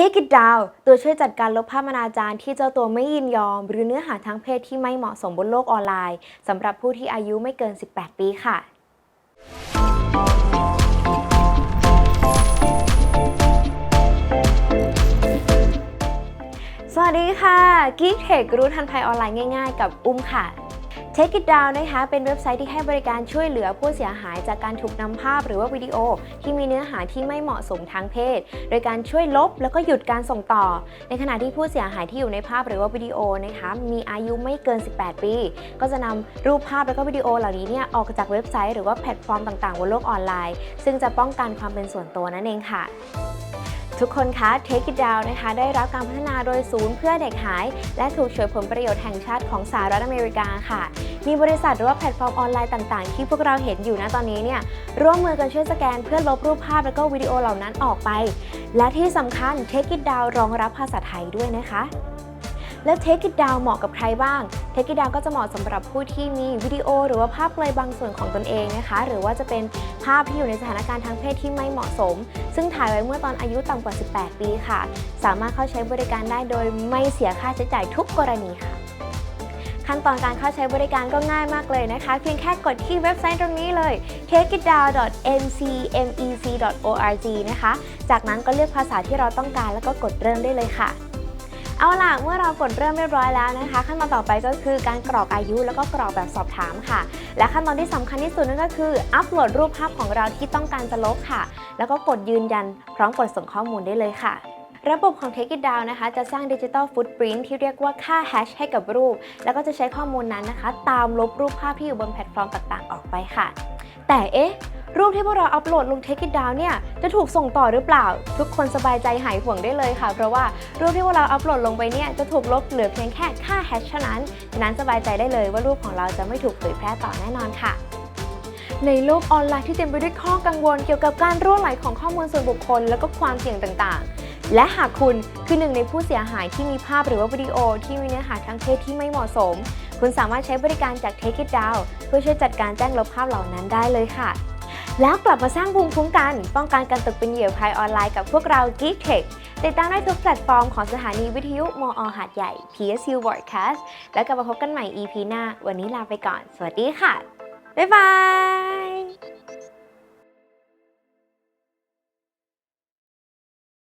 Take it down ตัวช่วยจัดการลบภาพอนาจารที่เจ้าตัวไม่ยินยอม หรือเนื้อหาทางเพศที่ไม่เหมาะสมบนโลกออนไลน์สำหรับผู้ที่อายุไม่เกิน 18 ปีค่ะสวัสดีค่ะ Geek Tech รู้ทันภัยออนไลน์ง่ายๆ กับอุ้มค่ะ Take it down นะคะ เป็นเว็บไซต์ที่ให้บริการช่วยเหลือผู้เสียหายจากการถูกนำภาพหรือว่าวิดีโอ ที่มีเนื้อหาที่ไม่เหมาะสมทางเพศ โดยการช่วยลบแล้วก็หยุดการส่งต่อ ในขณะที่ผู้เสียหายที่อยู่ในภาพหรือว่าวิดีโอนะคะมีอายุไม่เกิน 18 ปี ก็จะนำรูปภาพแล้วก็วิดีโอเหล่านี้เนี่ยออกจากเว็บไซต์หรือว่าแพลตฟอร์มต่างๆบนโลกออนไลน์ ซึ่งจะป้องกันความเป็นส่วนตัวนั่นเองค่ะ ทุกคนคะ Take It Down นะคะ ได้รับการพัฒนาโดยศูนย์เพื่อเด็กหาย และถูกช่วยผลประโยชน์แห่งชาติของสหรัฐอเมริกาค่ะ มีบริษัทหรือว่าแพลตฟอร์มออนไลน์ต่างๆ ที่พวกเราเห็นอยู่นะตอนนี้เนี่ย ร่วมมือกันช่วยสแกนเพื่อลบรูปภาพและก็วิดีโอเหล่านั้นออกไป และที่สำคัญ Take It Down รองรับภาษาไทยด้วยนะคะ แล้ว Take It Down เหมาะกับใครบ้าง Take It Down ก็จะเหมาะสำหรับผู้ที่มีวิดีโอ หรือว่าภาพเปลยบางส่วนของตนเองนะคะ หรือว่าจะเป็นภาพที่อยู่ในสถานการณ์ทางเพศที่ไม่เหมาะสม ซึ่งถ่ายไว้เมื่อตอนอายุต่ำกว่า 18 ปีค่ะ สามารถเข้าใช้บริการได้โดยไม่เสียค่าใช้จ่ายทุกกรณีค่ะ ขั้นตอนการเข้าใช้บริการก็ง่ายมากเลยนะคะ เพียงแค่กดที่เว็บไซต์ตรงนี้เลย takeitdown.ncmec.org นะคะ จากนั้นก็เลือกภาษาที่เราต้องการแล้วก็กดเริ่มได้เลยค่ะ เอาล่ะเมื่อเรากดเริ่มเรียบร้อยแล้วนะคะ ขั้นตอนต่อไปก็คือการกรอกอายุแล้วก็กรอกแบบสอบถามค่ะ และขั้นตอนที่สำคัญที่สุดนั่นก็คือ อัปโหลดรูปภาพของเราที่ต้องการจะลบค่ะ แล้วก็กดยืนยันพร้อมกดส่งข้อมูลได้เลยค่ะ ระบบของ Take It Down นะคะ จะสร้างดิจิ t a ลฟุต p r i n t ที่เรียกว่าค่าแฮชให้กับรูป แล้วก็จะใช้ข้อมูลนั้นนะคะ ตามลบรูปภาพที่อยู่บนแพลตฟอร์มต่างๆ ออกไปค่ะ แต่เอ๊ะ รูปที่พวกเราอัปโหลดลง Take It Down เนี่ย จะถูกส่งต่อหรือเปล่า ทุกคนสบายใจหายห่วงได้เลยค่ะ เพราะว่ารูปที่พวกเราอัปโหลดลงไปเนี่ย จะถูกลบเหลือเพียงแค่ค่าแฮชเท่านั้นฉะนั้นสบายใจได้เลยว่ารูปของเราจะไม่ถูกเผยแพร่ต่อแน่นอนค่ะในโลกออนไลน์ที่เต็มไปด้วยข้อกังวลเกี่ยวกับการรั่วไหลของข้อมูลส่วนบุคคล แล้วก็ความเสี่ยงต่างๆ และหากคุณคือหนึ่งในผู้เสียหายที่มีภาพหรือว่าวิดีโอที่มีเนื้อหาทางเพศที่ไม่เหมาะสม คุณสามารถใช้บริการจาก Take It Down เพื่อช่วยจัดการแจ้งลบภาพเหล่านั้นได้เลยค่ะ แล้วกลับมาสร้างภูมิคุ้มกัน ป้องกันการตกเป็นเหยื่อภัยออนไลน์กับพวกเรา Geek Tech ติดตามได้ทุกแพลตฟอร์มของสถานีวิทยุมอหาดใหญ่ PSU Broadcast แล้วกลับมาพบกันใหม่ EP หน้า วันนี้ลาไปก่อน สวัสดีค่ะ บ๊ายบาย